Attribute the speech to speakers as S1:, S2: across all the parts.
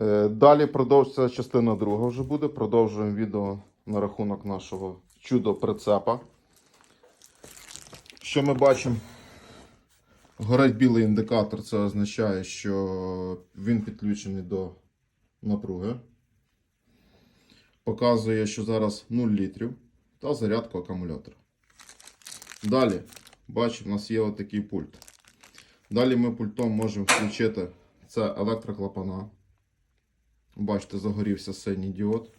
S1: Е, Далі продовжується частина друга вже буде. Продовжуємо відео на рахунок нашого чудо прицепа. Що ми бачимо? Горить білий індикатор, це означає, що він підключений до напруги. Показує, що зараз 0 літрів та зарядку акумулятора. Далі, бачимо, у нас є отакий пульт. Далі ми пультом можемо включити це електроклапана. Бачите, загорівся синій діод.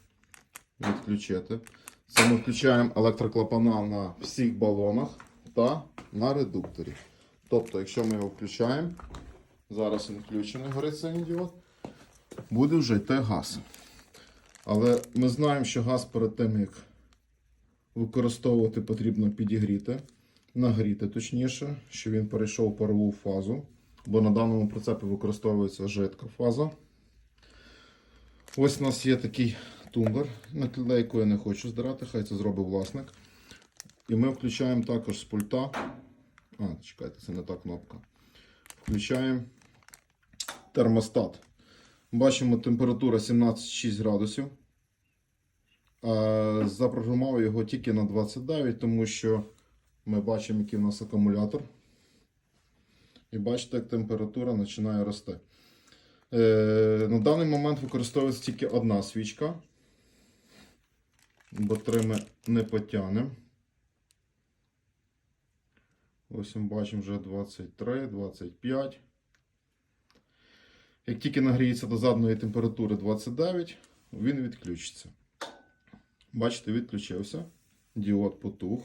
S1: Відключити. Це ми включаємо електроклапана на всіх балонах та на редукторі. Тобто, якщо ми його включаємо, зараз він включений, горить синій діод, буде вже йти газ. Але ми знаємо, що газ перед тим, як використовувати, потрібно підігріти, нагріти точніше, щоб він перейшов в парову фазу, бо на даному прицепі використовується жидка фаза. Ось у нас є такий тумблер, наклейку я не хочу здирати, хай це зробить власник. І ми включаємо також з пульта. А, чекайте, це не та кнопка. Включаємо термостат. Бачимо, температура 17,6 градусів. Запрограмував його тільки на 29, тому що ми бачимо, який у нас акумулятор. І бачите, як температура починає рости. Е, На даний момент використовується тільки одна свічка, бо три ми не потягнемо. Ось ми бачимо вже 23, 25. Як тільки нагріється до заданої температури 29, він відключиться. Бачите, відключився. Діод потух.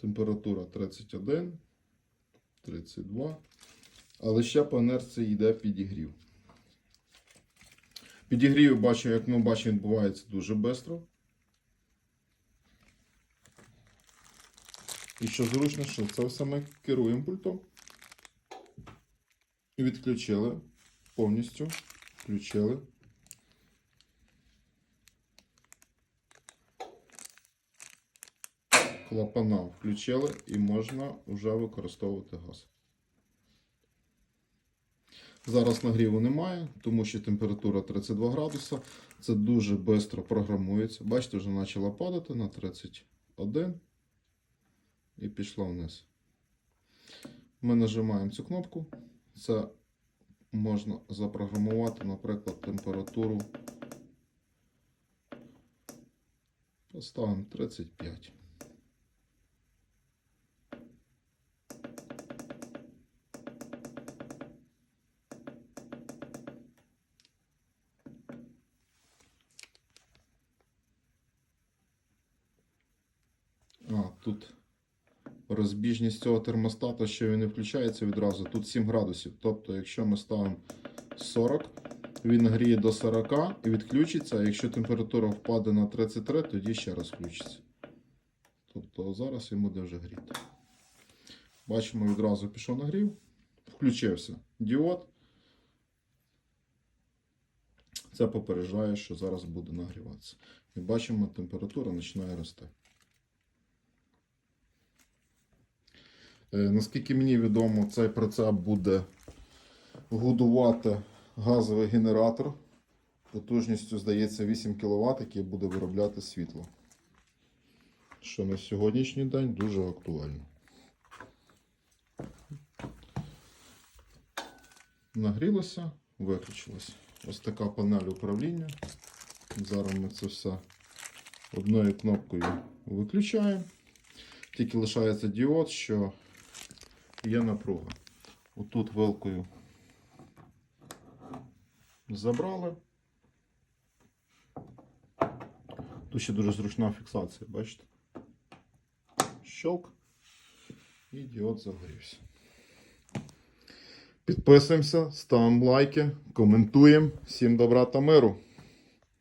S1: Температура 31, 32. Але ще по інерції йде підігрів. Підігрів, бачу, як ми бачимо, відбувається дуже швидко. І що зручно, що це все ми керуємо пультом. І відключили повністю. Включили. Клапана включили і можна вже використовувати газ. Зараз нагріву немає, тому що температура 32 градуса. Це дуже швидко програмується. Бачите, вже почала падати на 31 і пішла вниз. Ми нажимаємо цю кнопку. Це можна запрограмувати, наприклад, температуру. Поставимо 35. А, тут розбіжність цього термостата, що він не включається відразу. Тут 7 градусів. Тобто, якщо ми ставимо 40, він гріє до 40 і відключиться. А якщо температура впаде на 33, тоді ще раз включиться. Тобто зараз він буде вже гріти. Бачимо, відразу пішов нагрів. Включився діод. Це попереджає, що зараз буде нагріватися. І бачимо, температура починає рости. Наскільки мені відомо, цей прицеп буде годувати газовий генератор потужністю, здається, 8 кВт, який буде виробляти світло. Що на сьогоднішній день дуже актуально. Нагрілося, виключилося. Ось така панель управління. Зараз ми це все одною кнопкою виключаємо. Тільки лишається діод, що є напруга. Отут вилкою забрали. Тут ще дуже зручна фіксація, бачите? Щелк. І діод загорівся. Підписуємося, ставимо лайки, коментуємо. Всім добра та миру!